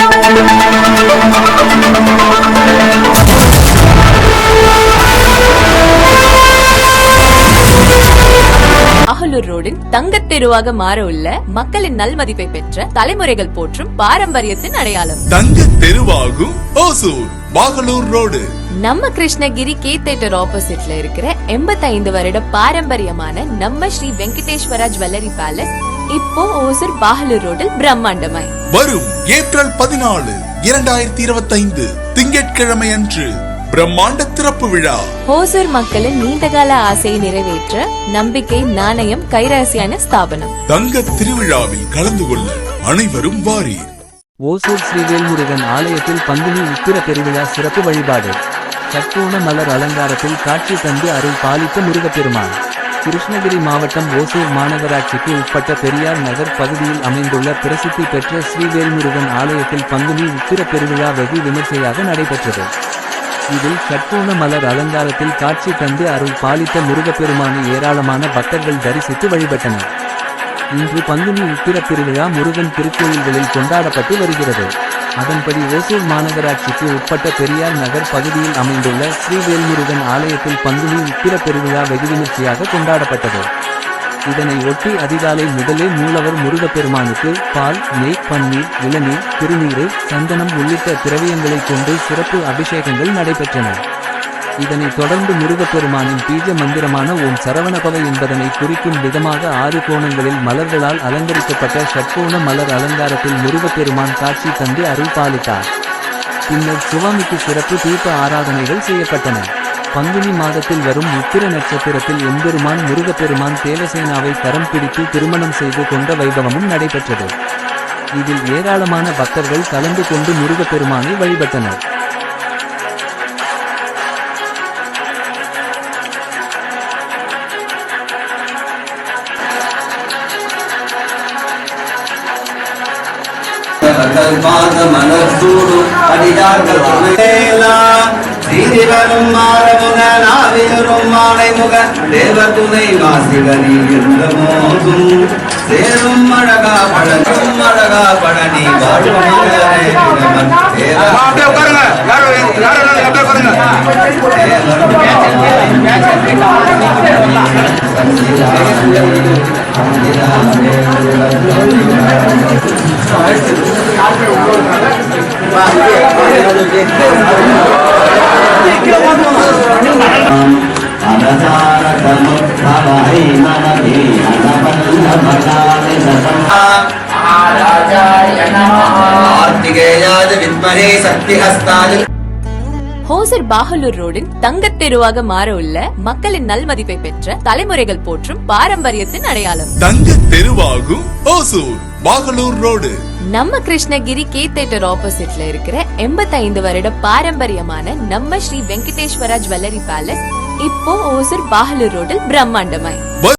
Thank you. Agalur ரோடின் தங்கத் தெருவாக மாற உள்ள மக்களின் நல்மதிப்பை பெற்ற தலைமுறைகள் போற்றும் பாரம்பரியத்தின் அடையாளம். தங்க தெருவாகும் ஓசூர் பாகலூர் ரோடு. நம்ம கிருஷ்ணகிரி கே தேட்டர் ஆப்போசிட்ல இருக்கிற 85 வருட பாரம்பரியமான நம்ம ஸ்ரீ வெங்கடேஸ்வரா ஜுவல்லரி பேலஸ் இப்போ ஓசூர் பாகலூர் ரோடில் பிரம்மாண்டமாய். வரும் ஏப்ரல் பதினாலு இரண்டாயிரத்தி இருபத்தைந்து திங்கட்கிழமை அன்று பிரம்மாண்ட திறப்பு விழா. ஓசூர் மக்களின் நீண்டகால ஆசையை நிறைவேற்ற நம்பிக்கை நாணயம் கைராசியான ஸ்தாபனம். தங்க திருவிழாவில் கலந்து கொள்ள அனைவரும் வாரீர். ஓசூர் ஸ்ரீவேல்முருகன் ஆலயத்தில் பங்குனி உத்திர பெருவிழா சிறப்பு வழிபாடு. சட்கோண மலர் அலங்காரத்தில் காட்சி தந்து அருள் பாலித்த முருகப்பெருமான். கிருஷ்ணகிரி மாவட்டம் ஓசூர் மாநகராட்சிக்கு உட்பட்ட பெரியார் நகர் பகுதியில் அமைந்துள்ள பிரசித்தி பெற்ற ஸ்ரீவேல்முருகன் ஆலயத்தில் பங்குனி உத்திர பெருவிழா வெகு விமர்சையாக நடைபெற்றது. இதில் சட்கோண மலர் அலங்காரத்தில் காட்சி தந்து அருள் பாலித்த முருகப்பெருமானை ஏராளமான பக்தர்கள் தரிசித்து வழிபட்டனர். இன்று பங்குனி உத்திர திருவிழா முருகன் திருக்கோயில்களில் கொண்டாடப்பட்டு வருகிறது. அதன்படி ஓசூர் மாநகராட்சிக்கு உட்பட்ட பெரியார் நகர் பகுதியில் அமைந்துள்ள ஸ்ரீவேல்முருகன் ஆலயத்தில் பங்குனி உத்திர பெருவிழா வெகுவிமர்சையாக கொண்டாடப்பட்டது. இதனை ஒட்டி அதிகாலை முதலே மூலவர் முருகப்பெருமானுக்கு பால் நெய் பன்னீர் இளநீர் திருநீறு சந்தனம் உள்ளிட்ட திரவியங்களைக் கொண்டு சிறப்பு அபிஷேகங்கள் நடைபெற்றன. இதனைத் தொடர்ந்து முருகப்பெருமானின் பீஜ மந்திரமான ஓம் சரவணபவை என்பதனை குறிக்கும் விதமாக ஆறு கோணங்களில் மலர்களால் அலங்கரிக்கப்பட்ட ஷட்கோண மலர் அலங்காரத்தில் முருகப்பெருமான் காட்சி தந்து அருள் பாலித்தார். பின்னர் சுவாமிக்கு சிறப்பு தீப ஆராதனைகள் செய்யப்பட்டன. பங்குனி மாதத்தில் வரும் உத்திர நட்சத்திரத்தில் எம்பெருமான் முருகப்பெருமான் தேவசேனாவை கரம் பிடித்து திருமணம் செய்து கொண்ட வைபவமும் நடைபெற்றது. இதில் ஏராளமான பக்தர்கள் கலந்து கொண்டு முருகப்பெருமானை வழிபட்டனர். மனசூடும் அடியார்கள் சீரிவரும் மாறமுக நாவியரும் மாலை முக தேவ துணை வாசிகரி என்ற மோதும் சேரும் அழகா பழகும் அழகா பழனி வாழும் சக்திஹஸ்தாய ஹோசர் பாகலூர் ரோடின் தங்கத் தெருவாக மாற உள்ள மக்களின் நல்மதிப்பை பெற்ற தலைமுறைகள் போற்றும் பாரம்பரியத்தின் அடையாளம். தங்க தெருவாகும் ஓசூர் பாகலூர் ரோடு நம்ம கிருஷ்ணகிரி கே தேட்டர் ஆப்போசிட்ல இருக்கிற 85 வருட பாரம்பரியமான நம்ம ஸ்ரீ வெங்கடேஸ்வரா ஜுவல்லரி பேலஸ் இப்போ ஓசூர் பாகலூர் ரோடில் பிரம்மாண்டமாய்.